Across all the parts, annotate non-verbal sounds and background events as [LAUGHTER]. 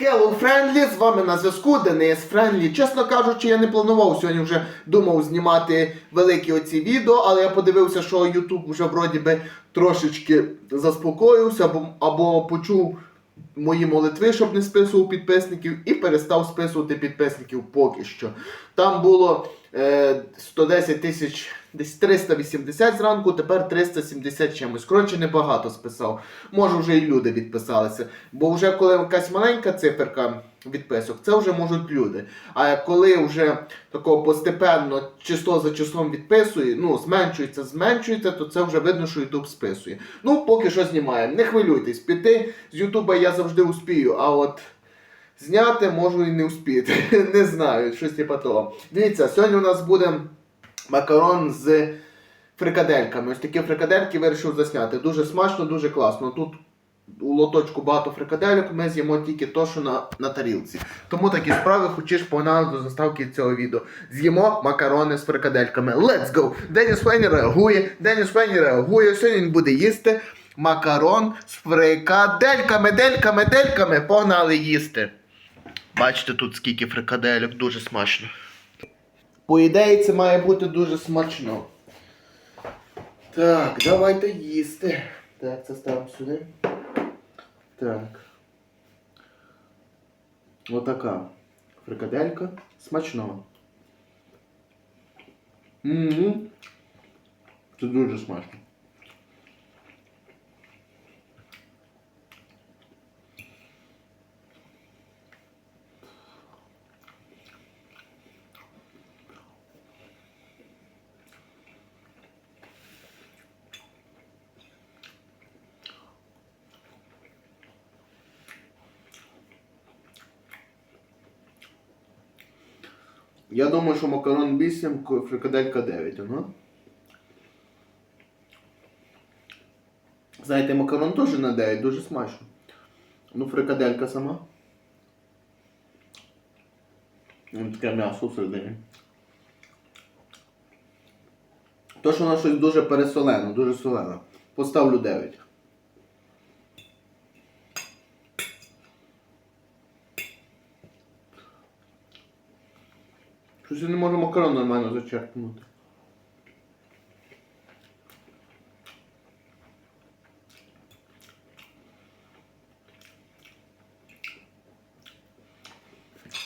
Hello Friendly, з вами на зв'язку Денис Френлі. Чесно кажучи, я не планував сьогодні вже думав знімати великі оці відео, але я подивився, що YouTube вже вроді би трошечки заспокоївся або, або почув мої молитви, щоб не списував підписників, і перестав списувати підписників поки що. Там було 110 тисяч, десь 380 зранку, тепер 370 чимось. Коротше, небагато списав. Може, вже і люди відписалися. Бо вже коли якась маленька циферка відписок, це вже можуть люди. А коли вже такого постепенно число за числом відписує, ну, зменшується, зменшується, то це вже видно, що YouTube списує. Ну, поки що знімаємо. Не хвилюйтесь, піти з Ютуба я завжди успію, а от. Зняти можу і не успіти. [LAUGHS] Не знаю, щось типа того. Дивіться, сьогодні у нас буде макарон з фрикадельками. Ось такі фрикадельки вирішив засняти. Дуже смачно, дуже класно. Тут у лоточку багато фрикадельок, ми з'їмо тільки то, що на, на тарілці. Тому такі справи хочеш погнали до заставки цього відео. З'їмо макарони з фрикадельками. Let's go! Деніс Фені реагує, Деніс Фені реагує. Сьогодні він буде їсти макарон з фрикадельками, дельками, дельками. Погнали їсти. Бачите, тут скільки фрикадельок, дуже смачно. По ідеї, це має бути дуже смачно. Так, давайте їсти. Так, це ставимо сюди. Так. Отака. Фрикаделька. Смачного. Угу. Це дуже смачно. Я думаю, що макарон 8, фрикаделька 9, ага. Знаєте, макарон теж на 9, дуже смачно. Ну, фрикаделька сама. Ось Таке м'ясо всередині. То, що воно щось дуже пересолено, дуже солено. Поставлю 9. Щось я не можу макарон нормально зачерпнути.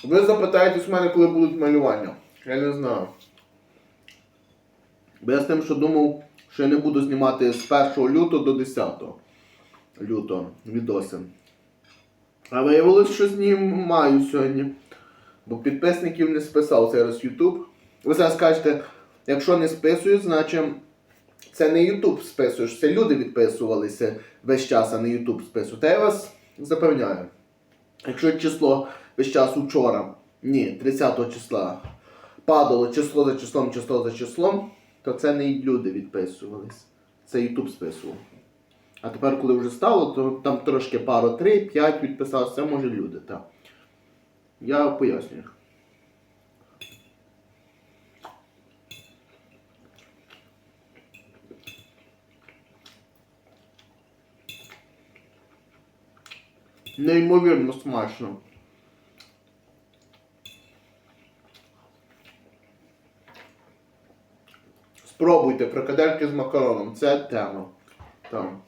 Ви запитаєтесь у мене, коли будуть малювання. Я не знаю. Бо я з тим, що думав, що я не буду знімати з 1 лютого до 10 лютого відоси. А виявилось, що знімаю сьогодні. Бо підписників не списав зараз YouTube. Ви зараз скажете, якщо не списують, значить це не YouTube списує, що це люди відписувалися весь час, а не YouTube списує. Та я вас запевняю. Якщо число весь час учора, ні, 30 числа, падало число за числом, число за числом, то це не люди відписувались. Це YouTube списував. А тепер, коли вже стало, то там трошки пару 3, 5 відписалось, це може люди, так. Я пояснюю. Неймовірно смачно. Спробуйте фрикадельки з макароном. Це тема. Там.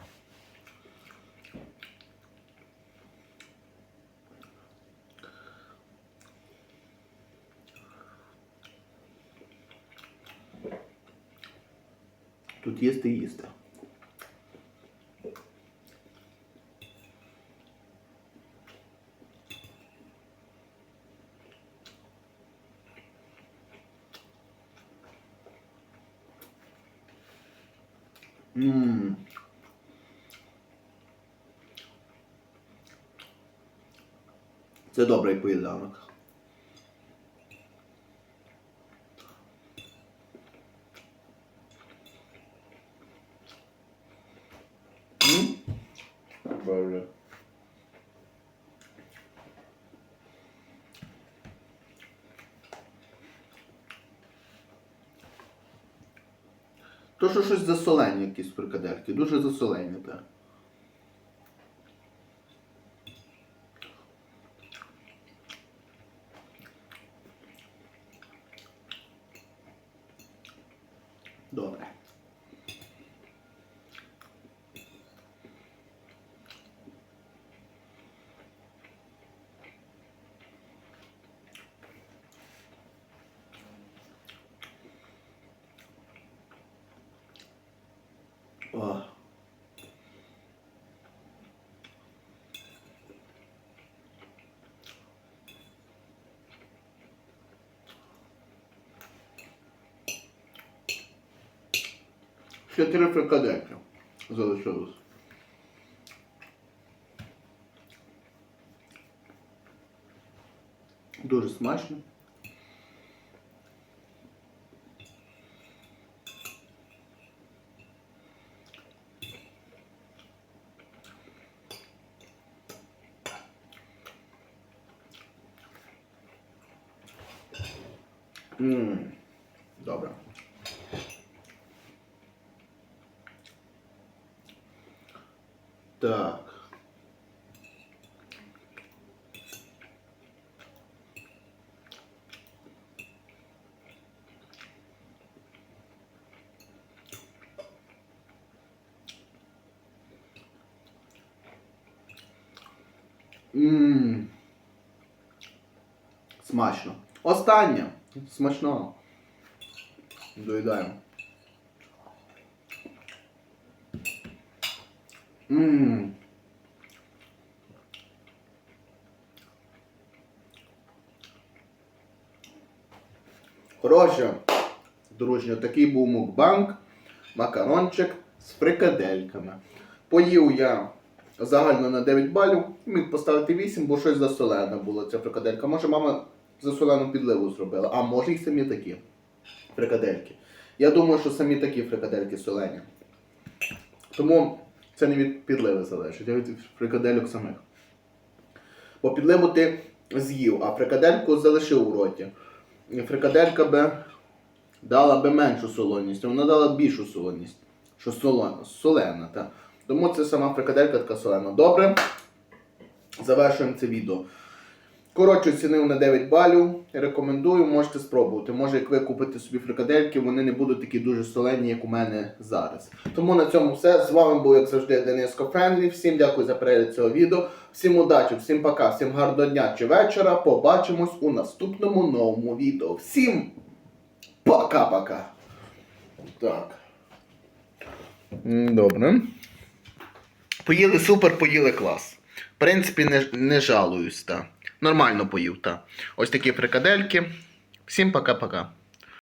Тут їсти їсти. Ммм. Це добрий поєдинок. вже. То, що щось засолені якісь фрикадельки, дуже засолені, так. Добре. Ще три фрикадельки залишилось. Дуже смачно. Ммм, добре. Так. Ммм. Смачно. Останнє. Смачного. Доїдаємо. Ммм. Коротше, такий був мукбанк, макарончик з фрикадельками. Поїв я загально на 9 балів, міг поставити 8, бо щось засолене було ця фрикаделька. Може, мама засолену підливу зробила, а може і самі такі фрикадельки. Я думаю, що самі такі фрикадельки солені. Тому це не від підливи залежить, а від фрикадельок самих. Бо підливу ти з'їв, а фрикадельку залишив у роті. Фрикаделька би дала би меншу солоність, а вона дала більшу солоність. Що солона, солена, та. Тому це сама фрикаделька така солена. Добре. Завершуємо це відео. Коротше, оцінив на 9 балів. Рекомендую, можете спробувати. Може, як ви купите собі фрикадельки, вони не будуть такі дуже солені, як у мене зараз. Тому на цьому все. З вами був, як завжди, Дениско Френдлі. Всім дякую за перегляд цього відео. Всім удачі, всім пока, всім гарного дня чи вечора. Побачимось у наступному новому відео. Всім пока-пока. Так. Добре. Поїли супер, поїли клас. В принципі, не, не жалуюсь, та. Нормально поїв, та. Ось такі фрикадельки. Всім пока-пока.